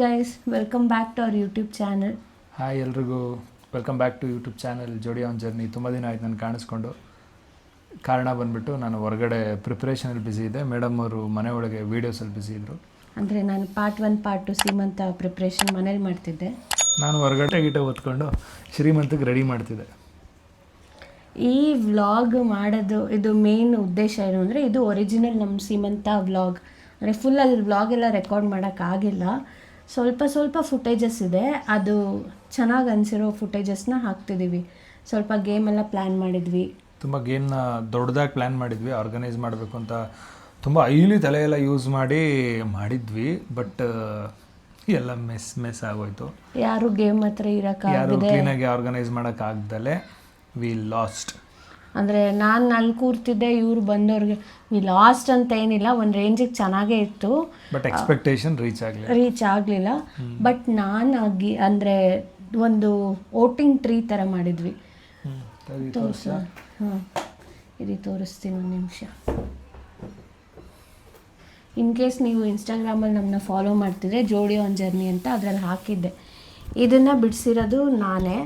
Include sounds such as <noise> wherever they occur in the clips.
Guys welcome back to our YouTube channel hi ಎಲ್ರಿಗೂ. Welcome back to YouTube channel Jodi on journey ತುಂಬ ದಿನ ಆಯ್ತು ನಾನು ಕಾಣಿಸ್ಕೊಂಡು. ಕಾರಣ ಬಂದ್ಬಿಟ್ಟು ನಾನು ಹೊರಗಡೆ ಪ್ರಿಪ್ರೇಷನಲ್ಲಿ ಬ್ಯುಸಿ ಇದೆ ಮೇಡಮ್ ಅವರು ಮನೆ ಒಳಗೆ ವೀಡಿಯೋಸಲ್ಲಿ ಬ್ಯುಸಿ ಇದ್ದರು ಅಂದರೆ ನಾನು part one part two Srimantha preparation ಮನೇಲಿ ಮಾಡ್ತಿದ್ದೆ. ನಾನು ಹೊರಗಡೆ ಗಿಟ ಓದ್ಕೊಂಡು ಶ್ರೀಮಂತಕ್ಕೆ ರೆಡಿ ಮಾಡ್ತಿದ್ದೆ. ಈ ವ್ಲಾಗ್ ಮಾಡೋದು ಇದು ಮೇನ್ ಉದ್ದೇಶ ಏನು ಅಂದರೆ ಇದು ಒರಿಜಿನಲ್ ನಮ್ಮ ಸೀಮಂತ ವ್ಲಾಗ್ ಅಂದರೆ ಫುಲ್ ಅಲ್ಲಿ ವ್ಲಾಗ್ ಎಲ್ಲ ರೆಕಾರ್ಡ್ ಮಾಡೋಕ್ಕಾಗಿಲ್ಲ ಸ್ವಲ್ಪ ಸ್ವಲ್ಪ ಫುಟೇಜಸ್ ಇದೆ. ಅದು ಚೆನ್ನಾಗಿ ಅನಿಸಿರೋ ಫುಟೇಜಸ್ನ ಹಾಕ್ತಿದ್ದೀವಿ ಸ್ವಲ್ಪ ಗೇಮ್ ಎಲ್ಲ ಪ್ಲ್ಯಾನ್ ಮಾಡಿದ್ವಿ. ತುಂಬ ಗೇಮ್ನ ದೊಡ್ಡದಾಗಿ ಪ್ಲ್ಯಾನ್ ಮಾಡಿದ್ವಿ ಆರ್ಗನೈಸ್ ಮಾಡಬೇಕು ಅಂತ ತುಂಬ ಐಲಿ ತಲೆ ಎಲ್ಲ ಯೂಸ್ ಮಾಡಿ ಮಾಡಿದ್ವಿ ಬಟ್ ಎಲ್ಲ ಮೆಸ್ ಮೆಸ್ ಆಗೋಯ್ತು. ಯಾರು ಗೇಮ್ ಹತ್ರ ಯಾರು ಇರೋಕ್ಕಾಗದೆ ಕ್ಲೀನಾಗಿ ಆರ್ಗನೈಸ್ ಮಾಡೋಕ್ಕಾಗ್ದಲೇ ವಿ ಲಾಸ್ಟ್ ಅಂದರೆ ನಾನು ಅಲ್ಲಿ ಕೂರ್ತಿದ್ದೆ ಇವ್ರು ಬಂದವ್ರಿಗೆ ಈ ಲಾಸ್ಟ್ ಅಂತ ಏನಿಲ್ಲ ಒಂದು ರೇಂಜಿಗೆ ಚೆನ್ನಾಗೇ ಇತ್ತು. ಬಟ್ ಎಕ್ಸ್ಪೆಕ್ಟೇಷನ್ ರೀಚ್ ಆಗಲಿಲ್ಲ. ರೀಚ್ ಆಗಲಿಲ್ಲ. ಬಟ್ ನಾನು ಆಗಿ ಅಂದರೆ ಒಂದು ವೋಟಿಂಗ್ ಟ್ರೀ ಥರ ಮಾಡಿದ್ವಿ. ತೋರಿಸ. ಹಾಂ. ಇದು ತೋರಿಸ್ತೀನಿ ಒಂದು ನಿಮಿಷ. ಇನ್ ಕೇಸ್ ನೀವು ಇನ್ಸ್ಟಾಗ್ರಾಮಲ್ಲಿ ನಮ್ಮನ್ನ ಫಾಲೋ ಮಾಡ್ತಿದ್ರೆ ಜೋಡಿ ಆನ್ ಜರ್ನಿ ಅಂತ ಅದರಲ್ಲಿ ಹಾಕಿದ್ದೆ. ಇದನ್ನು ಬಿಡಿಸಿರೋದು ನಾನೇ.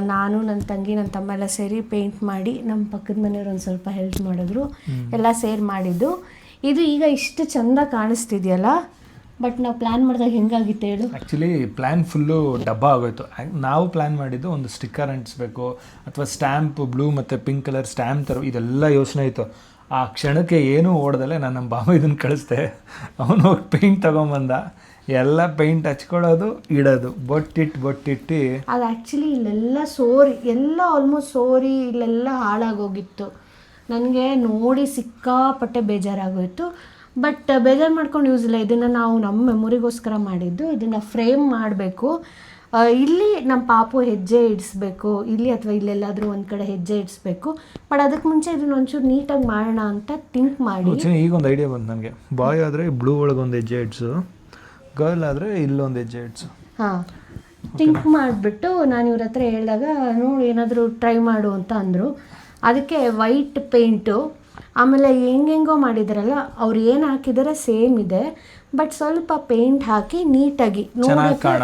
ನಾನು ನನ್ನ ತಂಗಿ ನನ್ನ ತಮ್ಮ ಎಲ್ಲ ಸೇರಿ ಪೇಂಟ್ ಮಾಡಿ ನಮ್ಮ ಪಕ್ಕದ ಮನೆಯವ್ರು ಒಂದು ಸ್ವಲ್ಪ ಹೆಲ್ಪ್ ಮಾಡಿದ್ರು. ಎಲ್ಲ ಸೇರಿ ಮಾಡಿದ್ದು. ಇದು ಈಗ ಇಷ್ಟು ಚಂದ ಕಾಣಿಸ್ತಿದೆಯಲ್ಲ? ಬಟ್ ನಾವು ಪ್ಲ್ಯಾನ್ ಮಾಡಿದಾಗ ಹೆಂಗಾಗಿತ್ತು ಹೇಳು? ಆ್ಯಕ್ಚುಲಿ ಪ್ಲ್ಯಾನ್ ಫುಲ್ಲು ಡಬ್ಬ ಆಗೋಯ್ತು. ನಾವು ಪ್ಲ್ಯಾನ್ ಮಾಡಿದ್ದು ಒಂದು ಸ್ಟಿಕ್ಕರ್ ಅಂಟಿಸ್ಬೇಕು ಅಥವಾ ಸ್ಟ್ಯಾಂಪ್ ಬ್ಲೂ ಮತ್ತು ಪಿಂಕ್ ಕಲರ್ ಸ್ಟ್ಯಾಂಪ್ ತರೋ ಇದೆಲ್ಲ ಯೋಚನೆ ಇತ್ತು. ಆ ಕ್ಷಣಕ್ಕೆ ಏನೂ ಓಡ್ದಲೆ ನಾನು ನಮ್ಮ ಬಾಮ ಇದನ್ನು ಕಳಿಸ್ದೆ. ಅವನು ಹೋಗಿ ಪೇಂಟ್ ತೊಗೊಂಬಂದ. ಎಲ್ಲ ಪೈಂಟ್ ಹಚ್ಕೊಳ್ಳೋದು ಇಡೋದು. ಬೊಟ್ಟಿಟ್ಟು ಬೊಟ್ಟಿಟ್ಟು. ಅದು ಆ್ಯಕ್ಚುಲಿ ಇಲ್ಲೆಲ್ಲ ಸೋರಿ ಎಲ್ಲ ಆಲ್ಮೋಸ್ಟ್ ಸೋರಿ ಇಲ್ಲೆಲ್ಲ ಹಾಳಾಗೋಗಿತ್ತು. ನನಗೆ ನೋಡಿ ಸಿಕ್ಕಾಪಟ್ಟೆ ಬೇಜಾರಾಗೋಯಿತು. ಬಟ್ ಬೇಜಾರು ಮಾಡ್ಕೊಂಡು ಯೂಸ್ ಇಲ್ಲ. ಇದನ್ನು ನಾವು ನಮ್ಮ ಮೆಮೊರಿಗೋಸ್ಕರ ಮಾಡಿದ್ದು. ಇದನ್ನು ಫ್ರೇಮ್ ಮಾಡಬೇಕು. ಇಲ್ಲಿ ನಮ್ಮ ಪಾಪು ಹೆಜ್ಜೆ ಇಡಿಸ್ಬೇಕು. ಇಲ್ಲಿ ಅಥವಾ ಇಲ್ಲೆಲ್ಲಾದರೂ ಒಂದು ಕಡೆ ಹೆಜ್ಜೆ ಇಡಿಸ್ಬೇಕು. ಬಟ್ ಅದಕ್ಕೆ ಮುಂಚೆ ಇದನ್ನ ಒಂಚೂರು ನೀಟಾಗಿ ಮಾಡೋಣ ಅಂತ ಥಿಂಕ್ ಮಾಡಿ. ಈಗ ಒಂದು ಐಡಿಯಾ ಬಂತು ನನಗೆ. ಬಾಯ್ ಆದರೆ ಬ್ಲೂ ಒಳಗೆ ಒಂದು ಹೆಜ್ಜೆ ಇಡ್ಸು. ಗರ್ಲ್ ಆದರೆ ಇಲ್ಲೊಂದು ಹೆಜ್ಜೆ ಇಡ್ಸು ಹಾಂ. ಥಿಂಕ್ ಮಾಡಿಬಿಟ್ಟು ನಾನು ಇವ್ರ ಹತ್ರ ಹೇಳಿದಾಗ ನೋಡಿ ಏನಾದರೂ ಟ್ರೈ ಮಾಡು ಅಂತ ಅಂದರು. ಅದಕ್ಕೆ ವೈಟ್ ಪೇಂಟು ಆಮೇಲೆ ಹೆಂಗೆಂಗೋ ಮಾಡಿದಾರಲ್ಲ ಅವ್ರು ಏನು ಹಾಕಿದಾರೆ ಸೇಮ್ ಇದೆ. ಬಟ್ ಸ್ವಲ್ಪ ಪೇಂಟ್ ಹಾಕಿ ನೀಟಾಗಿ ನೋಡೋಕೆ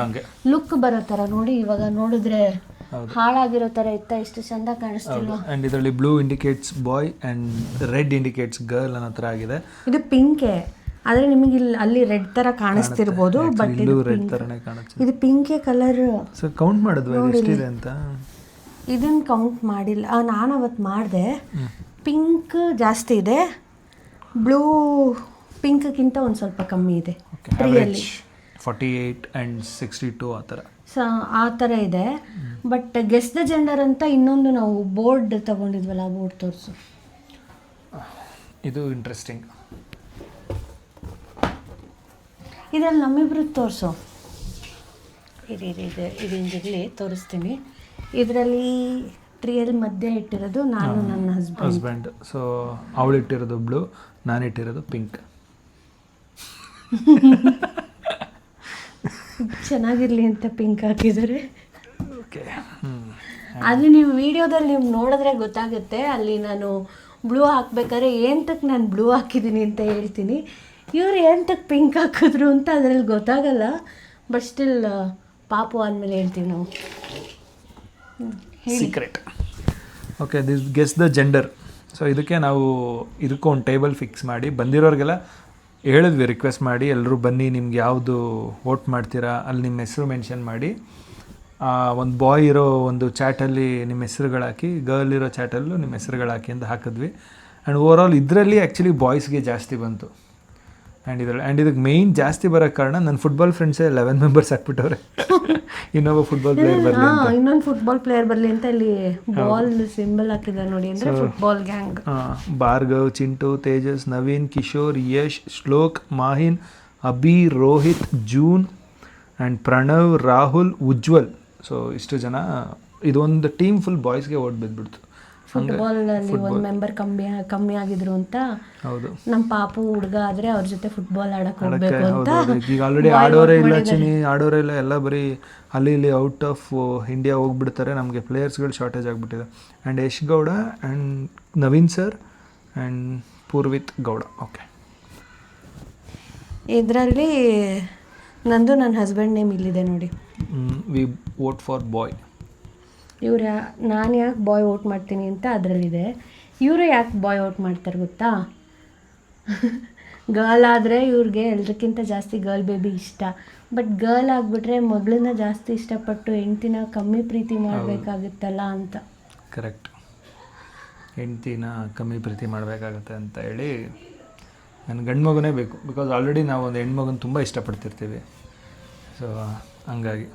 ಲುಕ್ ಬರೋ ಥರ ನೋಡಿ ಇವಾಗ ನೋಡಿದ್ರೆ ಹಾಳಾಗಿರೋ ಥರ ಇತ್ತ ಇಷ್ಟು ಚಂದ ಕಾಣಿಸ್ತಿಲ್ವಾ? ಅಂಡ್ ಇದರಲ್ಲಿ blue indicates boy and red indicates girl ಅನ್ನೋ ಥರ ಆಗಿದೆ. ಇದು ಪಿಂಕೆ ಆದರೆ ನಿಮಗೆ ಇಲ್ಲಿ ಅಲ್ಲಿ ರೆಡ್ ತರ ಕಾಣಿಸ್ತಿರ್ಬೋದು ಬಟ್ ಇದು ರೆಡ್ ತರನೇ ಕಾಣುತ್ತೆ. ಇದು ಪಿಂಕೆ ಕಲರ್ ಸೊ ಕೌಂಟ್ ಮಾಡಿದ್ವಿ ಅದು ಎಷ್ಟಿದೆ ಅಂತ? ಇದನ್ನ ಕೌಂಟ್ ಮಾಡಿಲ್ಲ. ನಾನು ಅವತ್ತು ಮಾಡಿದೆ. ಪಿಂಕ್ ಜಾಸ್ತಿ ಇದೆ. ಬ್ಲೂ ಪಿಂಕ್ಗಿಂತ ಒಂದು ಸ್ವಲ್ಪ ಕಮ್ಮಿ ಇದೆ. ಟ್ರೀಯಲ್ಲಿ forty eight and sixty two ಆ ಥರ. ಸೊ ಆ ಥರ ಇದೆ. ಬಟ್ ಗೆಸ್ ದ ಜೆಂಡರ್ ಅಂತ ಇನ್ನೊಂದು ನಾವು ಬೋರ್ಡ್ ತಗೊಂಡಿದ್ವಲ್ಲ ಆ ಬೋರ್ಡ್ ತೋರಿಸು. ಇದು ಇಂಟ್ರೆಸ್ಟಿಂಗ್ ಇದರಲ್ಲಿ ನಮ್ಮಿಬ್ರು ತೋರಿಸು. ಇದು ಇದೇ ಇದು ಇದರಿಂದಿರಲಿ ತೋರಿಸ್ತೀನಿ. ಇದರಲ್ಲಿ ಟ್ರಿಯಲ್ ಮಧ್ಯೆ ಇಟ್ಟಿರೋದು ನಾನು ನನ್ನ ಹಸ್ಬೆಂಡ್. ಹಸ್ಬೆಂಡ್. ಸೊ ಅವಳು ಇಟ್ಟಿರೋದು ಬ್ಲೂ ನಾನು ಇಟ್ಟಿರೋದು ಪಿಂಕ್. <laughs> ಚೆನ್ನಾಗಿರಲಿ ಅಂತ ಪಿಂಕ್ ಹಾಕಿದ್ದಾರೆ. ಓಕೆ ಅದು ನೀವು ವಿಡಿಯೋದಲ್ಲಿ ನೀವು ನೋಡಿದ್ರೆ ಗೊತ್ತಾಗುತ್ತೆ ಅಲ್ಲಿ ನಾನು ಬ್ಲೂ ಹಾಕ್ಬೇಕಾದ್ರೆ ಏಂತಕ್ಕೆ ನಾನು ಬ್ಲೂ ಹಾಕಿದ್ದೀನಿ ಅಂತ ಹೇಳ್ತೀನಿ. ಇವ್ರು ಎಂಥಕ್ಕೆ ಪಿಂಕ್ ಹಾಕಿದ್ರು ಅಂತ ಅದರಲ್ಲಿ ಗೊತ್ತಾಗಲ್ಲ ಬಟ್ ಸ್ಟಿಲ್ ಪಾಪು ಆದಮೇಲೆ ಹೇಳ್ತೀವಿ ನಾವು. Secret okay this guess the gender so ಇದಕ್ಕೆ ನಾವು ಇದಕ್ಕೂ ಒಂದು ಟೇಬಲ್ ಫಿಕ್ಸ್ ಮಾಡಿ, ಬಂದಿರೋರಿಗೆಲ್ಲ ಹೇಳಿದ್ವಿ ರಿಕ್ವೆಸ್ಟ್ ಮಾಡಿ ಎಲ್ಲರೂ ಬನ್ನಿ, ನಿಮ್ಗೆ ಯಾವುದು ವೋಟ್ ಮಾಡ್ತೀರಾ, ಅಲ್ಲಿ ನಿಮ್ಮ ಹೆಸರು ಮೆನ್ಷನ್ ಮಾಡಿ. ಒಂದು ಬಾಯ್ ಇರೋ ಒಂದು ಚಾಟಲ್ಲಿ ನಿಮ್ಮ ಹೆಸರುಗಳಾಕಿ ಗರ್ಲ್ ಇರೋ ಚಾಟಲ್ಲೂ ನಿಮ್ಮ ಹೆಸರುಗಳಾಕಿ ಅಂತ ಹಾಕಿದ್ವಿ. ಆ್ಯಂಡ್ ಓವರ್ ಆಲ್ ಇದರಲ್ಲಿ ಆ್ಯಕ್ಚುಲಿ ಬಾಯ್ಸ್ಗೆ ಜಾಸ್ತಿ ಬಂತು. ಆ್ಯಂಡ್ ಇದರಲ್ಲಿ ಆ್ಯಂಡ್ ಇದಕ್ಕೆ ಮೇಯ್ನ್ ಜಾಸ್ತಿ ಬರೋ ಕಾರಣ ನನ್ನ ಫುಟ್ಬಾಲ್ ಫ್ರೆಂಡ್ಸೇ ಲೆವೆನ್ ಮೆಂಬರ್ಸ್ ಹಾಕ್ಬಿಟ್ಟವ್ರೆ ಇನ್ನೊಬ್ಬ ಫುಟ್ಬಾಲ್ ಪ್ಲೇಯರ್ ಬರಲಿ ಇನ್ನೊಂದು ಫುಟ್ಬಾಲ್ ಪ್ಲೇಯರ್ ಬರಲಿ ಅಂತ ಇಲ್ಲಿ ಬಾಲ್ ಸಿಂಬಲ್ ಹಾಕಿದ್ದಾರೆ ನೋಡಿ ಅಂದರೆ football gang Bhargav Chintu Tejas Naveen Kishore Yash Shlok Mahin Abhi Rohit June and Pranav Rahul Ujwal. So ಇಷ್ಟು ಜನ ಇದೊಂದು ಟೀಮ್ ಫುಲ್ ಬಾಯ್ಸ್ಗೆ ಓಟ್ ಬಿದ್ದುಬಿಡ್ತು ಫುಟ್ಬಾಲಲ್ಲಿ ಒಂದು ಮೆಂಬರ್ ಕಮ್ಮಿ ಕಮ್ಮಿ ಆಗಿದ್ರು ಅಂತ ಹೌದು. ನಮ್ಮ ಪಾಪು ಹುಡುಗ ಆದ್ರೆ ಅವ್ರ ಜೊತೆ ಫುಟ್ಬಾಲ್ ಆಡಕ್ ಹೋಗ್ಬೇಕು ಅಂತ. ಈಗ ಆಲ್ರೆಡಿ ಆಡೋರೇ ಇಲ್ಲ ಚಿನಿ ಆಡೋರೇ ಇಲ್ಲ. ಎಲ್ಲ ಬರೀ ಅಲ್ಲಿ ಇಲ್ಲಿ ಔಟ್ ಆಫ್ ಇಂಡಿಯಾ ಹೋಗ್ಬಿಡ್ತಾರೆ. ನಮಗೆ ಪ್ಲೇಯರ್ಸ್ಗಳು ಶಾರ್ಟೇಜ್ ಆಗಿಬಿಟ್ಟಿದೆ. And Yash Gowda and Naveen sir and Poorvith Gowda. Okay ಇದರಲ್ಲಿ ನಂದು ನನ್ನ ಹಸ್ಬೆಂಡ್ ನೇಮ್ ಇಲ್ಲಿದೆ ನೋಡಿ. ವಿ ವೋಟ್ ಫಾರ್ ಬಾಯ್ ಇವ್ರು ಯಾ ನಾನು ಯಾಕೆ ಬಾಯ್ ಓಟ್ ಮಾಡ್ತೀನಿ ಅಂತ ಅದರಲ್ಲಿದೆ. ಇವರು ಯಾಕೆ ಬಾಯ್ ಓಟ್ ಮಾಡ್ತಾರೆ ಗೊತ್ತಾ? ಗರ್ಲ್ ಆದರೆ ಇವ್ರಿಗೆ ಎಲ್ರಿಗಿಂತ ಜಾಸ್ತಿ ಗರ್ಲ್ ಬೇಬಿ ಇಷ್ಟ. ಬಟ್ ಗರ್ಲ್ ಆಗಿಬಿಟ್ರೆ ಮಗಳನ್ನ ಜಾಸ್ತಿ ಇಷ್ಟಪಟ್ಟು ಹೆಂಡ್ತಿನ ಕಮ್ಮಿ ಪ್ರೀತಿ ಮಾಡಬೇಕಾಗುತ್ತಲ್ಲ ಅಂತ. ಕರೆಕ್ಟ್ ಹೆಂಡ್ತಿನ ಕಮ್ಮಿ ಪ್ರೀತಿ ಮಾಡಬೇಕಾಗತ್ತೆ ಅಂತ ಹೇಳಿ ನನ್ನ ಗಂಡು ಮಗುನೇ ಬೇಕು. ಬಿಕಾಸ್ ಆಲ್ರೆಡಿ ನಾವು ಒಂದು ಹೆಣ್ಮಗನ ತುಂಬ ಇಷ್ಟಪಡ್ತಿರ್ತೀವಿ. ಸೊ ಹಂಗಾಗಿ.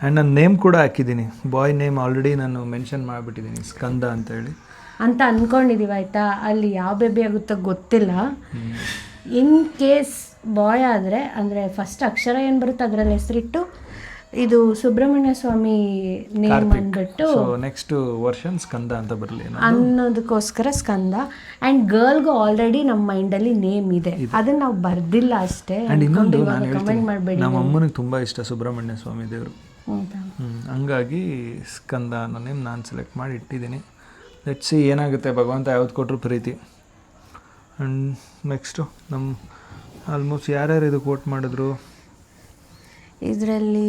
ಆ್ಯಂಡ್ ನನ್ನ ನೇಮ್ ಕೂಡ ಹಾಕಿದ್ದೀನಿ. ಬಾಯ್ ನೇಮ್ ಆಲ್ರೆಡಿ ನಾನು ಮೆನ್ಷನ್ ಮಾಡಿಬಿಟ್ಟಿದ್ದೀನಿ ಸ್ಕಂದ ಅಂತ ಹೇಳಿ ಅಂತ ಅಂದ್ಕೊಂಡಿದ್ದೀವಿ ಆಯಿತಾ? ಅಲ್ಲಿ ಯಾವ ಬೇಬಿ ಆಗುತ್ತೋ ಗೊತ್ತಿಲ್ಲ. ಇನ್ ಕೇಸ್ ಬಾಯ್ ಆದರೆ ಅಂದರೆ ಫಸ್ಟ್ ಅಕ್ಷರ ಏನು ಬರುತ್ತೆ ಅದರಲ್ಲಿ ಹೆಸರಿಟ್ಟು? ಇದು ಸುಬ್ರಹ್ಮಣ್ಯ ಸ್ವಾಮಿ ನೇಮ್ ಅಂದ್ಬಿಟ್ಟು ನೆಕ್ಸ್ಟ್ ವರ್ಷನ್ ಸ್ಕಂದ ಅಂತ ಬರಲಿ ಅನ್ನೋದಕ್ಕೋಸ್ಕರ ಸ್ಕಂದ. ಆ್ಯಂಡ್ ಗರ್ಲ್ಗೂ ಆಲ್ರೆಡಿ ನಮ್ಮ ಮೈಂಡಲ್ಲಿ ನೇಮ್ ಇದೆ. ಅದನ್ನ ನಾವು ಬರ್ದಿಲ್ಲ ಅಷ್ಟೇ. ಆ್ಯಂಡ್ ಇನ್ನೊಂದು ನಾನು ಹೇಳ್ತೀನಿ. ಮಾಡಬೇಡಿ ನಮ್ಮ ಅಮ್ಮನಿಗೆ ತುಂಬ ಇಷ್ಟ ಸುಬ್ರಹ್ಮಣ್ಯ ಸ್ವಾಮಿ ದೇವರು. ಹಂಗಾಗಿ ಸ್ಕಂದ ಅನ್ನೋ ನೇಮ್ ನಾನು ಸೆಲೆಕ್ಟ್ ಮಾಡಿ ಇಟ್ಟಿದ್ದೀನಿ. ಲೆಟ್ ಸಿ ಏನಾಗುತ್ತೆ. ಭಗವಂತ ಯಾವ್ದು ಕೊಟ್ಟರು ಪ್ರೀತಿ. ಆ್ಯಂಡ್ ನೆಕ್ಸ್ಟು ನಮ್ಮ ಆಲ್ಮೋಸ್ಟ್ ಯಾರ್ಯಾರು ಇದಕ್ಕೆ ವೋಟ್ ಮಾಡಿದ್ರು? ಇದರಲ್ಲಿ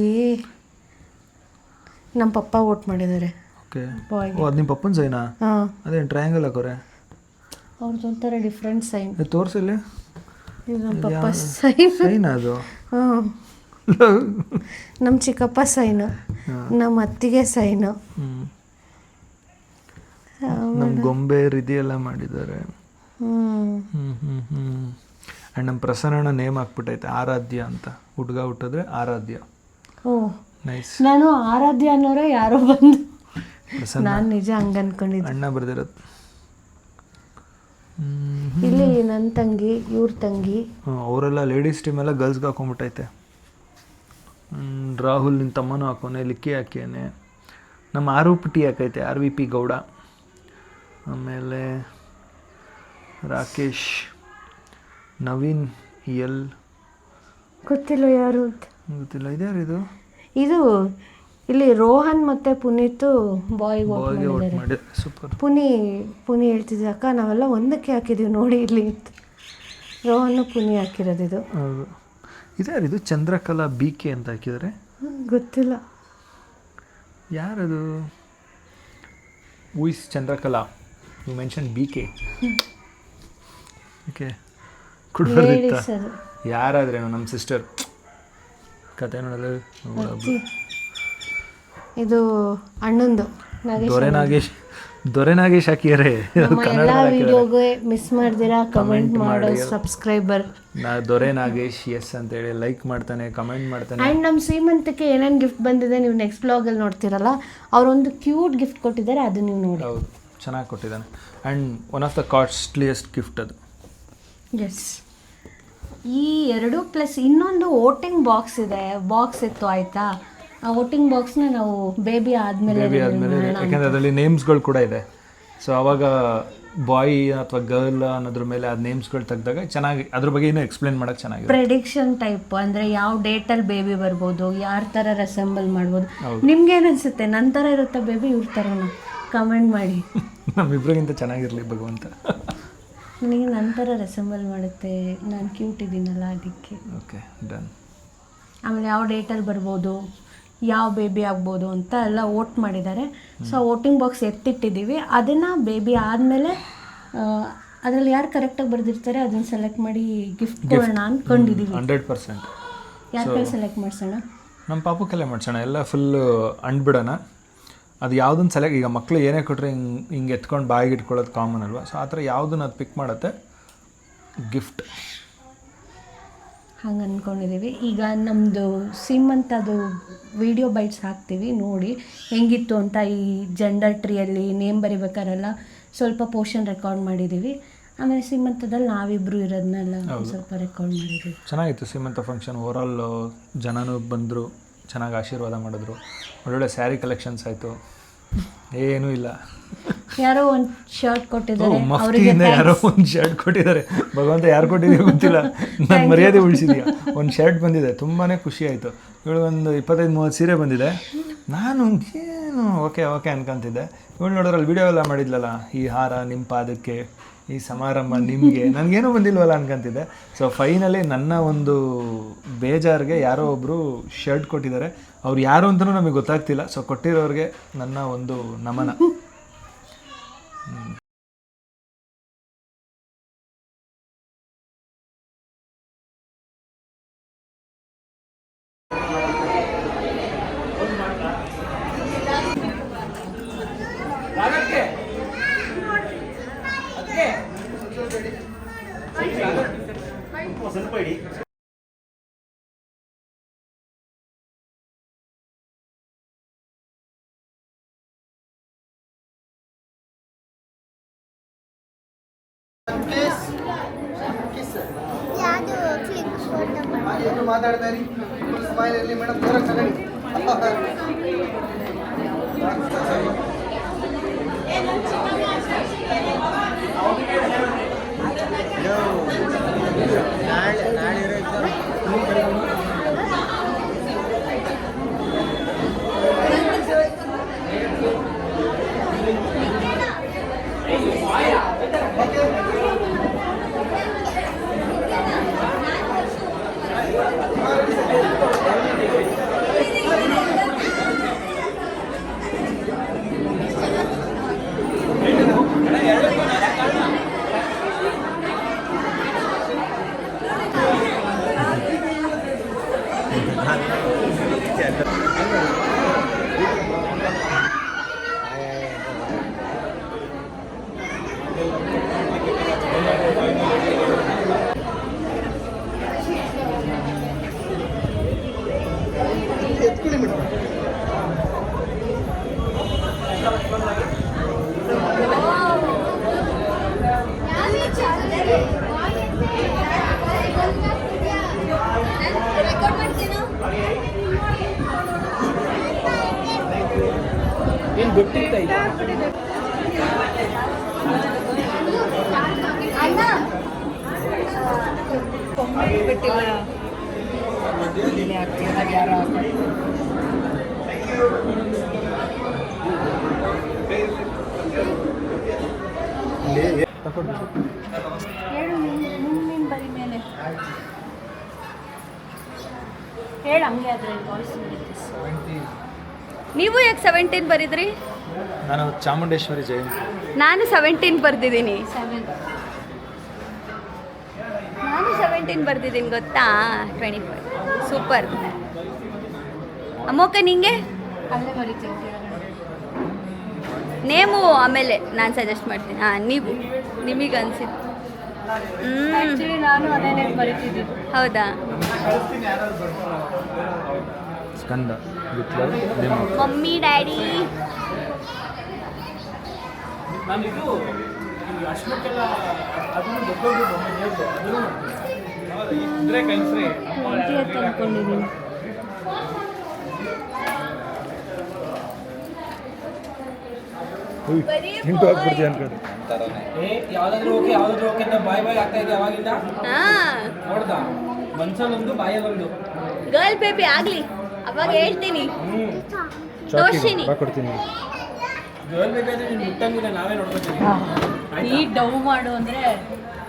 ನಮ್ಮ ಪಪ್ಪ ವೋಟ್ ಮಾಡಿದ್ದಾರೆ. ಓಕೆ. ಬಾಯ್ ಓ ಅದು ನಿಮ್ಮ ಪಪ್ಪನ ಸೈನಾ? ಹಾಂ. ಅದೇನು ಟ್ರಯಾಂಗಲ್ ಹಾಕೋರೆ ಅವ್ರದ್ದು ಒಂಥರ ಡಿಫ್ರೆಂಟ್ ಸೈನ್ ಇದು ತೋರಿಸಲಿ ಇದು ನಮ್ಮ ಪಪ್ಪ ಸೈನ್ ಸೈನ್ ಅದು? ಹಾಂ. ನಮ್ಮ ಚಿಕ್ಕಪ್ಪ ಸೈನು ನಮ್ಮ ಅತ್ತಿಗೆ ಸೈನು ನಮ್ಮ ಗೊಂಬೆ ರೀತಿ ಎಲ್ಲ ಮಾಡಿದ್ದಾರೆ. ಹ್ಞೂ ಹ್ಞೂ ಹ್ಞೂ ಹ್ಞೂ ಆ್ಯಂಡ್ ನಮ್ಮ ಪ್ರಸರಣ ನೇಮ್ ಹಾಕ್ಬಿಟ್ಟೈತೆ ಆರಾಧ್ಯ ಅಂತ. ಹುಡುಗ ಹುಟ್ಟಿದ್ರೆ ಆರಾಧ್ಯ. ಓ ನೈಸ್ ನಾನು ಆರಾಧ್ಯ ಅನ್ನೋರೇ ಯಾರೋ ಬಂದು. ನಾನು ನಿಜ ಹಂಗೆ ಅನ್ಕೊಂಡಿದ್ದೆ. ಅಣ್ಣ ಬರ್ದಿರೋದು. ಇಲ್ಲಿ ನನ್ನ ತಂಗಿ ಇವ್ರ ತಂಗಿ. ಅವರೆಲ್ಲ ಲೇಡೀಸ್ ಟೀಮ್ ಎಲ್ಲ ಗರ್ಲ್ಸ್ಗೆ ಹಾಕೊಂಡ್ಬಿಟ್ಟೈತೆ ರಾಹುಲ್ ನಿನ್ನ ತಮ್ಮನೂ ಹಾಕೋನೆ ಲಿಕ್ಕಿ ಹಾಕೇನೆ ನಮ್ಮ ಆರು ಟಿ ಹಾಕೈತೆ ಆರ್ ವಿ ಪಿ ಗೌಡ. ಆಮೇಲೆ ರಾಕೇಶ್. ನವೀನ್ ಎಲ್? ಗೊತ್ತಿಲ್ಲ ಯಾರು ಅಂತ. ಗೊತ್ತಿಲ್ಲ. ಇದ್ಯಾರು ಇದು? ಇದು ಇಲ್ಲಿ ರೋಹನ್ ಮತ್ತೆ ಪುನೀತ್ ಬಾಯ್ ಬಾಯ್ಗೆ ವೋಟ್ ಮಾಡಿ. ಸೂಪರ್. ಪುನಿ ಪುನಿ ಹೇಳ್ತಿದ್ದೆ ಅಕ್ಕ ನಾವೆಲ್ಲ ಒಂದಕ್ಕೆ ಹಾಕಿದ್ದೀವಿ ನೋಡಿ ಇಲ್ಲಿ ಅಂತ. ರೋಹನ್ ಪುನಿ ಹಾಕಿರೋದು ಇದು. ಹೌದು. ಇದು ಚಂದ್ರಕಲಾ ಬಿ ಕೆ ಅಂತ ಹಾಕಿದ್ದಾರೆ. ಗೊತ್ತಿಲ್ಲ. ಯಾರದು? Who is Chandrakala? You mention B K okay ಕುಡ್ಬಾರ್ದಿತ್ತ ಯಾರಾದ್ರೇನು ನಮ್ಮ ಸಿಸ್ಟರ್ ಕತೆ ನೋಡಲು. ಇದು ಅಣ್ಣಂದು ದೊರೆ ನಾಗೇಶ್ ದೊರೆ ನಾಗೇಶ್ ಎಲ್ಲ ವಿಡಿಯೋಗೆ ಮಿಸ್ ಮಾಡ್ದಿರಾ? ಕಮೆಂಟ್ ಮಾಡೋ ಸಬ್ಸ್ಕ್ರೈಬರ್ ನಾ ದೊರೆ ನಾಗೇಶ್ ಎಸ್ ಅಂತೇಳಿ ಲೈಕ್ ಮಾಡ್ತಾನೆ ಕಮೆಂಟ್ ಮಾಡ್ತಾನೆ. ಆ್ಯಂಡ್ ನಮ್ಮ ಶ್ರೀಮಂತಕ್ಕೆ ಏನೇನು ಗಿಫ್ಟ್ ಬಂದಿದೆ ನೀವು ನೆಕ್ಸ್ಟ್ ಬ್ಲಾಗಲ್ಲಿ ನೋಡ್ತೀರಲ್ಲ ಅವರೊಂದು ಕ್ಯೂಟ್ ಗಿಫ್ಟ್ ಕೊಟ್ಟಿದ್ದಾರೆ ಅದು ನೀವು ನೋಡಿ. ಹೌದು ಚೆನ್ನಾಗಿ ಕೊಟ್ಟಿದ್ದಾನೆ. And one of the costliest gift ಅದು. ಎಸ್ ಈ ಎರಡು ಪ್ಲಸ್ ಇನ್ನೊಂದು ವೋಟಿಂಗ್ ಬಾಕ್ಸ್ ಇದೆ. ಬಾಕ್ಸ್ ಇತ್ತು ಆಯ್ತಾ? ಆ ವೋಟಿಂಗ್ ಬಾಕ್ಸ್ನ ನಾವು ಬೇಬಿ ಆದಮೇಲೆ ಯಾಕಂದ್ರೆ ಆದಮೇಲೆ ಯಾಕೆಂದರೆ ಅದರಲ್ಲಿ ನೇಮ್ಸ್ಗಳು ಕೂಡ ಇದೆ. ಸೊ ಅವಾಗ ಬಾಯ್ ಅಥವಾ ಗರ್ಲ್ ಅನ್ನೋದ್ರ ಮೇಲೆ ಆ ನೇಮ್ಸ್ಗಳು ತೆಗ್ದಾಗ ಚೆನ್ನಾಗಿ ಅದ್ರ ಬಗ್ಗೆ ಇನ್ನೂ ಎಕ್ಸ್ಪ್ಲೇನ್ ಮಾಡೋಕ್ಕೆ ಚೆನ್ನಾಗಿದೆ ಪ್ರೆಡಿಕ್ಷನ್ ಟೈಪ್ ಅಂದರೆ ಯಾವ ಡೇಟಲ್ಲಿ ಬೇಬಿ ಬರ್ಬೋದು ಯಾರ ಥರ ರೆಸೆಂಬಲ್ ಮಾಡ್ಬೋದು. ನಿಮ್ಗೆ ಅನ್ಸುತ್ತೆ? ನನ್ನ ಥರ ಇರುತ್ತಾ ಬೇಬಿ ಇವ್ರ ಥರನ ಕಮೆಂಟ್ ಮಾಡಿ. <laughs> ನಮ್ಮಿಬ್ರಿಗಿಂತ ಚೆನ್ನಾಗಿರಲಿ ಭಗವಂತ. ನನಗೆ ನನ್ನ ಥರ ರೆಸೆಂಬಲ್ ಮಾಡುತ್ತೆ. ನಾನು ಕ್ಯೂಟ್ ಇದ್ದೀನಲ್ಲ ಅದಕ್ಕೆ. ಓಕೆ ಡನ್ ಆಮೇಲೆ ಯಾವ ಡೇಟಲ್ಲಿ ಬರ್ಬೋದು ಯಾವ ಬೇಬಿ ಆಗ್ಬೋದು ಅಂತ ಎಲ್ಲ ವೋಟ್ ಮಾಡಿದ್ದಾರೆ. ಸೊ ವೋಟಿಂಗ್ ಬಾಕ್ಸ್ ಎತ್ತಿಟ್ಟಿದ್ದೀವಿ. ಅದನ್ನು ಬೇಬಿ ಆದಮೇಲೆ ಅದರಲ್ಲಿ ಯಾರು ಕರೆಕ್ಟಾಗಿ ಬರ್ದಿರ್ತಾರೆ ಅದನ್ನು ಸೆಲೆಕ್ಟ್ ಮಾಡಿ ಗಿಫ್ಟ್ ಕೊಡೋಣ ಅಂದ್ಕೊಂಡಿದ್ದೀವಿ ಹಂಡ್ರೆಡ್ ಪರ್ಸೆಂಟ್ ಯಾರ ಕೈ ಸೆಲೆಕ್ಟ್ ಮಾಡ್ಸೋಣ? ನಮ್ಮ ಪಾಪಕ್ಕೆಲ್ಲ ಮಾಡ್ಸೋಣ. ಎಲ್ಲ ಫುಲ್ಲು ಅಂಡ್ಬಿಡೋಣ ಅದು ಯಾವುದನ್ನು ಸೆಲೆಕ್ಟ್ ಈಗ ಮಕ್ಕಳು ಏನೇ ಕೊಟ್ಟರೆ ಹಿಂಗೆ ಹಿಂಗೆ ಎತ್ಕೊಂಡು ಬಾಯಿಗೆ ಇಟ್ಕೊಳ್ಳೋದು ಕಾಮನ್ ಅಲ್ವಾ? ಸೊ ಆ ಥರ ಯಾವುದನ್ನ ಅದು ಪಿಕ್ ಮಾಡುತ್ತೆ? ಗಿಫ್ಟ್ ಹಂಗೆ ಅಂದ್ಕೊಂಡಿದ್ದೀವಿ ಈಗ ನಮ್ಮದು ಸೀಮಂತ್ ಅದು ವಿಡಿಯೋ ಬೈಟ್ಸ್ ಹಾಕ್ತೀವಿ ನೋಡಿ ಹೆಂಗಿತ್ತು ಅಂತ ಈ ಜೆಂಡರ್ ಟ್ರೀಯಲ್ಲಿ ನೇಮ್ ಬರಿಬೇಕಾರೆಲ್ಲ ಸ್ವಲ್ಪ ಪೋರ್ಷನ್ ರೆಕಾರ್ಡ್ ಮಾಡಿದ್ದೀವಿ ಆಮೇಲೆ ಸೀಮಂತದಲ್ಲಿ ನಾವಿಬ್ರು ಇರೋದನ್ನೆಲ್ಲ ಸ್ವಲ್ಪ ರೆಕಾರ್ಡ್ ಮಾಡಿದ್ದೀವಿ ಚೆನ್ನಾಗಿತ್ತು ಸೀಮಂತ ಫಂಕ್ಷನ್ ಓವರಾಲ್ ಜನನೂ ಬಂದರು. ಚೆನ್ನಾಗಿ ಆಶೀರ್ವಾದ ಮಾಡಿದ್ರು. ಒಳ್ಳೊಳ್ಳೆ ಸ್ಯಾರಿ ಕಲೆಕ್ಷನ್ಸ್ ಆಯಿತು. ಏನೂ ಇಲ್ಲ. ಯಾರೋ ಒಂದು ಶರ್ಟ್ ಕೊಟ್ಟಿದ್ದಾರೆ. ಮಫ್ತಿಯಿಂದ ಯಾರೋ ಒಂದು ಶರ್ಟ್ ಕೊಟ್ಟಿದ್ದಾರೆ. ಭಗವಂತ ಯಾರು ಕೊಟ್ಟಿದ್ದೀವಿ ಗೊತ್ತಿಲ್ಲ. ನಾನು ಮರ್ಯಾದೆ ಉಳಿಸಿದೀಯ. ಒಂದು ಶರ್ಟ್ ಬಂದಿದೆ. ತುಂಬಾ ಖುಷಿ ಆಯಿತು. ಇವಳು ಒಂದು ಇಪ್ಪತ್ತೈದು ಮೂವತ್ತು ಸೀರೆ ಬಂದಿದೆ. ನಾನು ಏನು ಓಕೆ ಓಕೆ ಅನ್ಕೊಂತಿದ್ದೆ. ಇವಳು ನೋಡಿದ್ರೆ ಅಲ್ಲಿ ವಿಡಿಯೋ ಎಲ್ಲ ಮಾಡಿದ್ಲಲ್ಲ ಈ ಹಾರ ನಿಮ್ಮ ಪಾದಕ್ಕೆ. ಈ ಸಮಾರಂಭ ನಿಮಗೆ? ನನಗೇನೂ ಬಂದಿಲ್ವಲ್ಲ ಅನ್ಕೊಂತಿದ್ದೆ. ಸೊ ಫೈನಲಿ ನನ್ನ ಒಂದು ಬೇಜಾರಿಗೆ ಯಾರೋ ಒಬ್ಬರು ಶರ್ಟ್ ಕೊಟ್ಟಿದ್ದಾರೆ. ಅವ್ರು ಯಾರು ಅಂತಲೂ ನಮಗೆ ಗೊತ್ತಾಗ್ತಿಲ್ಲ. ಸೊ ಕೊಟ್ಟಿರೋರಿಗೆ ನನ್ನ ಒಂದು ನಮನ. ಯಾವುದು ಕ್ಲಿಕ್ ಫೋಟೋ ಮಾಡಿ ಏನು ಮಾತಾಡ್ತಾ ಇರಿ ಸ್ಮೈಲ್ ಇರಲಿ ಮೇಡಮ್ ದೂರ ತಗೊಳ್ಳಿ நாலு நாலு ಹೇಳು ನೀನು ಬರಿ ಮೇಲೆ. ಹೇಳು ಹಂಗೆ ಆದರೆ ವಾಯ್ಸ್ ನೀವು ಯಾಕೆ ಸೆವೆಂಟೀನ್ ಬರಿದ್ರಿ? ನಾನು ಚಾಮುಂಡೇಶ್ವರಿ ಜಯಂತಿ. ನಾನು ಸೆವೆಂಟೀನ್ ಬರ್ದಿದ್ದೀನಿ. ನಾನು ಸೆವೆಂಟೀನ್ ಬರ್ದಿದ್ದೀನಿ ಗೊತ್ತಾ? ಟ್ವೆಂಟಿ ಫೈವ್ ಸೂಪರ್ ಅಮ್ಮಕ್ಕ ನಿಂಗೆ? ನೇಮು ಆಮೇಲೆ ನಾನು ಸಜೆಸ್ಟ್ ಮಾಡ್ತೀನಿ. ಹಾಂ ನೀವು. ನಿಮಗೆ ಅನ್ಸಿದ್ದು ಹೌದಾ? Skanda mummy daddy. Twenty into ಹಾಕ್ಬಿಡ್ತೀವಿ ಅನ್ಕೊಂಡು. ಯಾವ್ದಾದ್ರು ಓಕೆ ಯಾವ್ದಾದ್ರು ಓಕೆ ಅಂತ ಬಾಯ್ ಬಾಯ್ ಆಗ್ತಾ ಇದೆ ಅವಾಗಿಂದ ಹಾಂ. ನೋಡ್ದ? ಮನ್ಸಲ್ಲೊಂದು ಬಾಯಲ್ಲೊಂದು. ಗರ್ಲ್ ಬೇಬಿ ಆಗಲಿ. ಅವಾಗ ಹೇಳ್ತೀನಿ. ತೋರ್ಸಿನಿ ಕೊಡ್ತೀನಿ ಗರ್ಲ್ ಬೇಕಾದ್ರೆ ನಿನ್ ಮುಟ್ಟಂಗಿಲ್ಲ ನಾವೇ ನೋಡ್ಕೊತೀವಿ. ಈ ಡವ್ ಮಾಡು ಅಂದ್ರೆ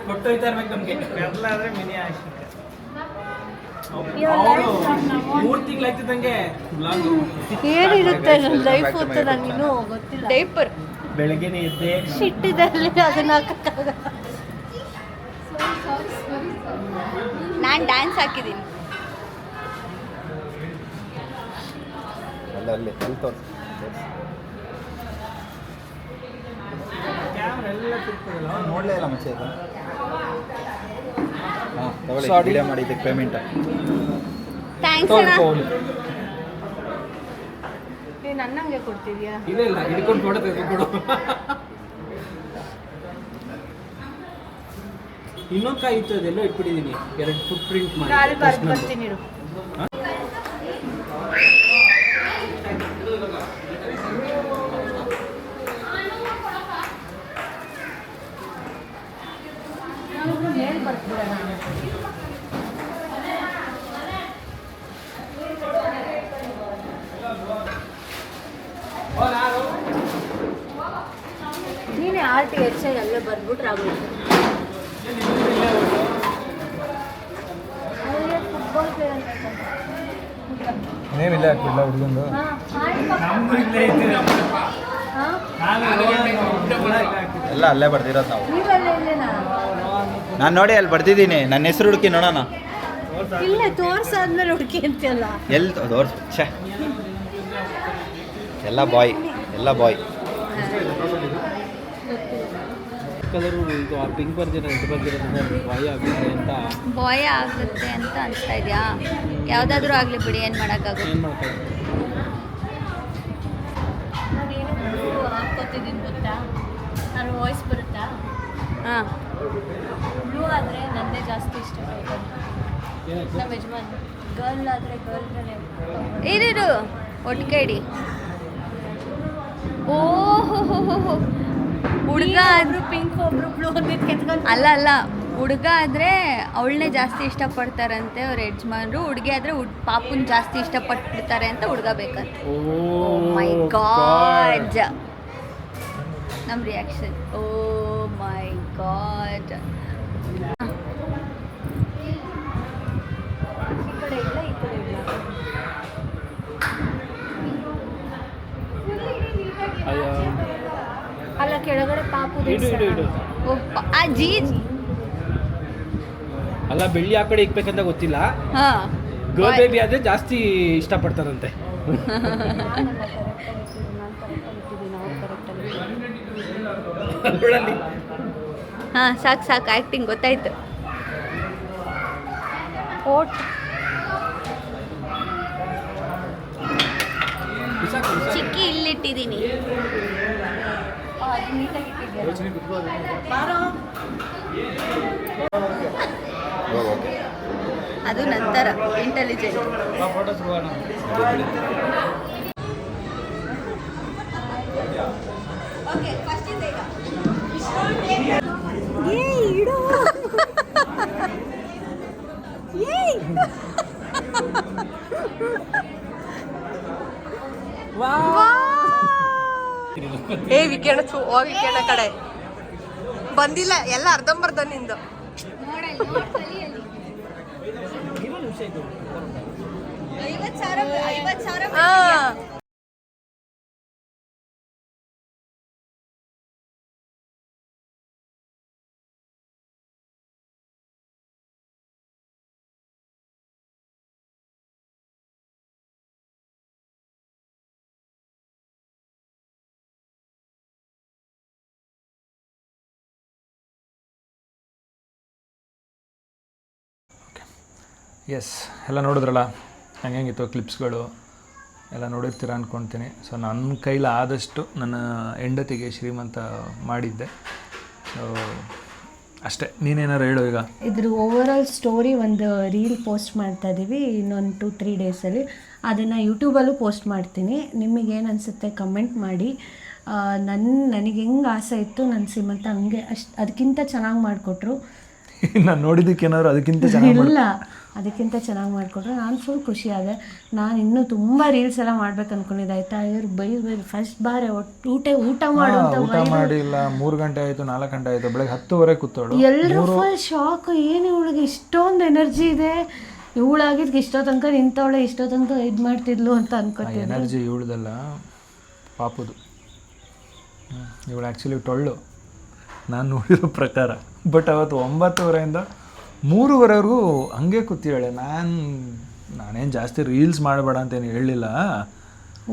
ಕೊಟ್ಟೋಯ್ತಾ ಇರ್ಬೇಕು ನಮ್ಗೆ. ಎಲ್ಲ ಆದ್ರೆ ಮಿನಿ ಆಶಿಕ್ ಮೂರ್ ತಿಂಗಳಾಯ್ತಿದ್ದಂಗೆ ಬ್ಲಾಗ್ ಏನಿರುತ್ತೆ ನನ್ನ ಲೈಫ್ ಅಂತ ನನಗಿನ್ನೂ ಗೊತ್ತಿಲ್ಲ. ಡೈಪರ್ ಬೆಳಗ್ಗೆನೆ ಎದ್ದೆ. ಶಿಟ್ಟಿದಲ್ಲಿ ಅದನ್ನ ನಾನು ಡ್ಯಾನ್ಸ್ ಹಾಕಿದ್ದೀನಿ. ಅಲ್ಲ ಅಲ್ಲಿ ತೋರಿಸಿ ನೋಡಲೇ ಇಲ್ಲ ಮಚ್ಚೆ ಇದು ಹಾಂ ತಗೊಳ್ಳಿ. ವಿಡಿಯೋ ಮಾಡಿ ಪೇಮೆಂಟ್ ಥ್ಯಾಂಕ್ಸ್ ಅಣ್ಣ. ನೀನು ನನ್ನಂಗೆ ಕೊಡ್ತಿದ್ಯಾ ಇಲ್ಲ ಇಲ್ಲ ಹಿಡ್ಕೊಂಡು ಫೋಟೋ ಕೊಡು ಇನ್ನೊಂದು ಕಾಯಿ ಇತ್ತು ಅದೆಲ್ಲ ಇಟ್ಬಿಟ್ಟಿದ್ದೀನಿ. ಎರಡು ಫುಟ್ ಪ್ರಿಂಟ್ ಮಾಡಿ. ಬರ್ತೀನಿ ಇರು ಹೇಳಿ ಬರ್ತೀರಾ ಆ ಪಾರ್ಟಿ ಹೆಚ್ಚೆ ಅಲ್ಲೇ ಬಂದ್ಬಿಟ್ರೆ ಆಗೋಯ್ತು. ಫುಟ್ಬಾಲ್ ಪ್ಲೇಯರ್ ನೇಮಿಲ್ಲ ಹಾಕ್ಬಿಡ್ಲ ಹುಡುಗಂದು? ಎಲ್ಲ ಅಲ್ಲೇ ಬರ್ದಿರೋದು ನಾವು. ನಾನು? ನೋಡಿ ಅಲ್ಲಿ ಬರ್ತಿದ್ದೀನಿ ನನ್ನ ಹೆಸರು ಹುಡುಕಿ ನೋಡೋಣ. ಇಲ್ಲೇ ತೋರ್ಸಾದ್ಮೇಲೆ ಹುಡುಕಿ ಅಂತೆಲ್ಲ ಎಲ್ಲಿ ತೋರ್ಸ. ಛೇ. ಎಲ್ಲ ಬಾಯ್ ಎಲ್ಲ ಬಾಯ್. ಕಲರು ಇದು ಆ ಪಿಂಕ್ ಬರ್ದಿರೋ ಇದು ಬರ್ದಿರೋದು ಬಾಯ್ ಆಗುತ್ತೆ ಅಂತ. ಬಾಯ್ ಆಗುತ್ತೆ ಅಂತ ಅನಿಸ್ತಾ ಇದೆಯಾ? ಯಾವುದಾದ್ರೂ ಆಗಲಿ ಬಿಡಿ ಏನು ಮಾಡೋಕ್ಕಾಗುತ್ತೆ? ಏನು ಮಾಡ್ತಾರೆ ನಾನು ಹಾಕ್ಕೋತಿದ್ದೀನಿ ಗೊತ್ತಾ? ನಾನು ವಾಯ್ಸ್ ಬರುತ್ತಾ? ಹಾಂ. ಬ್ಲೂ ಆದರೆ ನನ್ನೇ ಜಾಸ್ತಿ ಇಷ್ಟ ನಮ್ಮ ಯಜಮಾನ್ ಗರ್ಲ್ ಆದರೆ ಗರ್ಲ್ನೇ ಇರಿರು ಹೋ ಹೋ ಓಹೋ ಹುಡುಗ ಆದ್ರೂ ಪಿಂಕ್ ಒಬ್ರು ಬ್ಲೂ ಕೆತ್ಕೊಂಡು ಅಲ್ಲ ಅಲ್ಲ. ಹುಡುಗ ಆದರೆ ಅವಳನ್ನೇ ಜಾಸ್ತಿ ಇಷ್ಟಪಡ್ತಾರಂತೆ ಅವ್ರ ಯಜಮಾನ್ರು. ಹುಡುಗಿ ಆದರೆ ಹುಡ್ ಪಾಪುನ್ ಜಾಸ್ತಿ ಇಷ್ಟಪಟ್ಬಿಡ್ತಾರೆ ಅಂತ ಹುಡುಗ ಬೇಕಂತ. ಓ ಮೈ ಗಾಡ್ ನಮ್ಮ ರಿಯಾಕ್ಷನ್ ಓ ಮೈ ಗಾಡ್ ಈ ಕಡೆ ಇಲ್ಲ ಈ ಕಡೆ ಇಲ್ಲ ಅಯ್ಯೋ ಅಲ್ಲ ಕೆಳಗಡೆ ಪಾಪು ಇಡು ಇಡು ಇಡು. ಒಪ್ಪ. ಆ ಜೀಜ್ ಅಲ್ಲ ಬೆಳ್ಳಿ ಆ ಕಡೆ ಇಕ್ಬೇಕಂತ ಗೊತ್ತಿಲ್ಲ. ಹಾ. ಗರ್ಲ್ ಬೇಬಿ ಆದರೆ ಜಾಸ್ತಿ ಇಷ್ಟಪಡ್ತಾರಂತೆ. ಹಾ ಸಾಕು ಸಾಕು ಆಕ್ಟಿಂಗ್ ಗೊತ್ತಾಯ್ತು. ಓಟ್. ಚಿಕ್ಕಿ ಇಲ್ಲಿಟ್ಟಿದ್ದೀನಿ ಅದು ನಂತರ ಇಂಟೆಲಿಜೆಂಟ್ ಆ ಫೋಟೋಸ್ ಹೋಗೋಣ ಏ ವಿಕಿರಣ ಚೂ ಓ ವಿಕಿರಣ ಕಡೆ. ಬಂದಿಲ್ಲ ಎಲ್ಲ ಅರ್ಧಂಬರ್ಧ ನಿಂದು. ಐವತ್ತು ಸಾವಿರ ಸಾವಿರ ಎಸ್ ಎಲ್ಲ ನೋಡಿದ್ರಲ್ಲ? ಹಂಗೆ ಹೆಂಗಿತ್ತು ಕ್ಲಿಪ್ಸ್ಗಳು ಎಲ್ಲ ನೋಡಿರ್ತೀರ ಅಂದ್ಕೊಳ್ತೀನಿ ಸೊ ನನ್ನ ಕೈಲಿ ಆದಷ್ಟು ನನ್ನ ಹೆಂಡತಿಗೆ ಶ್ರೀಮಂತ ಮಾಡಿದ್ದೆ. ಸೊ ಅಷ್ಟೇ. ನೀನೇನಾರು ಹೇಳು ಈಗ. ಇದ್ರ ಓವರ್ ಆಲ್ ಸ್ಟೋರಿ ಒಂದು ರೀಲ್ ಪೋಸ್ಟ್ ಮಾಡ್ತಾ ಇದ್ದೀವಿ ಇನ್ನೊಂದು ಟು ತ್ರೀ ಡೇಸಲ್ಲಿ ಅದನ್ನು ಯೂಟ್ಯೂಬಲ್ಲೂ ಪೋಸ್ಟ್ ಮಾಡ್ತೀನಿ. ನಿಮಗೇನು ಅನಿಸುತ್ತೆ ಕಮೆಂಟ್ ಮಾಡಿ. ನನ್ನ ನನಗೆ ಹೆಂಗೆ ಆಸೆ ಇತ್ತು ನನ್ನ ಶ್ರೀಮಂತ ಹಂಗೆ ಅಷ್ಟು, ಅದಕ್ಕಿಂತ ಚೆನ್ನಾಗಿ ಮಾಡಿಕೊಟ್ರು. ನಾನು ನೋಡಿದ್ದಕ್ಕೆ ಏನಾದ್ರು ಅದಕ್ಕಿಂತ ಚೆನ್ನಾಗಿ ಇಲ್ಲ ಅದಕ್ಕಿಂತ ಚೆನ್ನಾಗಿ ಮಾಡಿಕೊಟ್ರೆ ನಾನು ಫುಲ್ ಖುಷಿ ಆದೆ. ನಾನು ಇನ್ನೂ ತುಂಬ ರೀಲ್ಸ್ ಎಲ್ಲ ಮಾಡ್ಬೇಕು ಅನ್ಕೊಂಡಿದ್ದೆ ಆಯ್ತಾ? ಇವ್ರು ಬೈ ಬೈ ಫಸ್ಟ್ ಬಾರೆ ಒಟ್ಟು ಊಟ ಊಟ ಮಾಡು ಅಂತ ಊಟ ಮಾಡಿಲ್ಲ ಮೂರು ಗಂಟೆ ಆಯಿತು ನಾಲ್ಕು ಗಂಟೆ ಆಯಿತು ಬೆಳಗ್ಗೆ ಹತ್ತುವರೆ ಕೂತೋಳು ಎಲ್ಲರೂ ಫುಲ್ ಶಾಕ್ ಏನು ಇವಳಿಗೆ ಇಷ್ಟೊಂದು ಎನರ್ಜಿ ಇದೆ. ಇವಳಾಗಿದ್ಕೆ ಇಷ್ಟೋ ತನಕ ನಿಂತವಳೆ ಇಷ್ಟೋ ತನಕ ಇದು ಮಾಡ್ತಿದ್ಲು ಅಂತ ಅನ್ಕೋತೀನಿ ಎನರ್ಜಿ ಇವಳ್ದಲ್ಲ ಪಾಪದು. ಇವಳು ಆ್ಯಕ್ಚುಲಿ ಟೊಳ್ಳು. ನಾನು ನೋಡಿರೋ ಪ್ರಕಾರ. ಬಟ್ ಅವತ್ತು ಒಂಬತ್ತುವರೆಯಿಂದ ಮೂರುವರೆವರೆಗೂ ಹಂಗೆ ಕೂತಿದ್ದಾಳೆ. ನಾನು ನಾನೇನು ಜಾಸ್ತಿ ರೀಲ್ಸ್ ಮಾಡಬೇಡ ಅಂತೇನು ಹೇಳಲಿಲ್ಲ.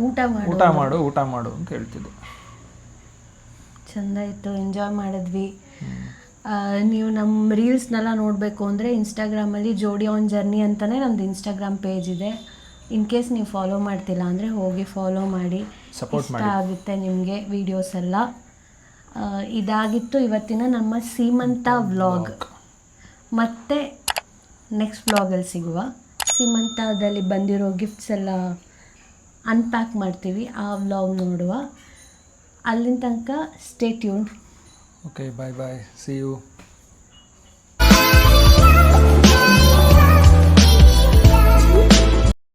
ಊಟ ಮಾಡು. ಊಟ ಮಾಡು ಊಟ ಮಾಡು ಅಂತ ಹೇಳ್ತಿದ್ದೆ. ಚಂದ ಇತ್ತು ಎಂಜಾಯ್ ಮಾಡಿದ್ವಿ. ನೀವು ನಮ್ಮ ರೀಲ್ಸ್ನೆಲ್ಲ ನೋಡಬೇಕು ಅಂದರೆ ಇನ್ಸ್ಟಾಗ್ರಾಮಲ್ಲಿ ಜೋಡಿ ಆನ್ ಜರ್ನಿ ಅಂತಲೇ ನಮ್ಮದು ಇನ್ಸ್ಟಾಗ್ರಾಮ್ ಪೇಜ್ ಇದೆ. ಇನ್ ಕೇಸ್ ನೀವು ಫಾಲೋ ಮಾಡ್ತಿಲ್ಲ ಅಂದರೆ ಹೋಗಿ ಫಾಲೋ ಮಾಡಿ. ಸಪೋರ್ಟ್ ಇಷ್ಟ ಆಗುತ್ತೆ ನಿಮಗೆ ವೀಡಿಯೋಸ್ ಎಲ್ಲ. ಇದಾಗಿತ್ತು ಇವತ್ತಿನ ನಮ್ಮ ಸೀಮಂತ ವ್ಲಾಗ್. ಮತ್ತೆ ನೆಕ್ಸ್ಟ್ ವ್ಲಾಗಲ್ಲಿ ಸಿಗುವ. ಸೀಮಂತದಲ್ಲಿ ಬಂದಿರೋ ಗಿಫ್ಟ್ಸ್ ಎಲ್ಲ ಅನ್ಪ್ಯಾಕ್ ಮಾಡ್ತೀವಿ ಆ ವ್ಲಾಗ್ ನೋಡುವ. ಅಲ್ಲಿನ ತನಕ stay tune okay bye bye see you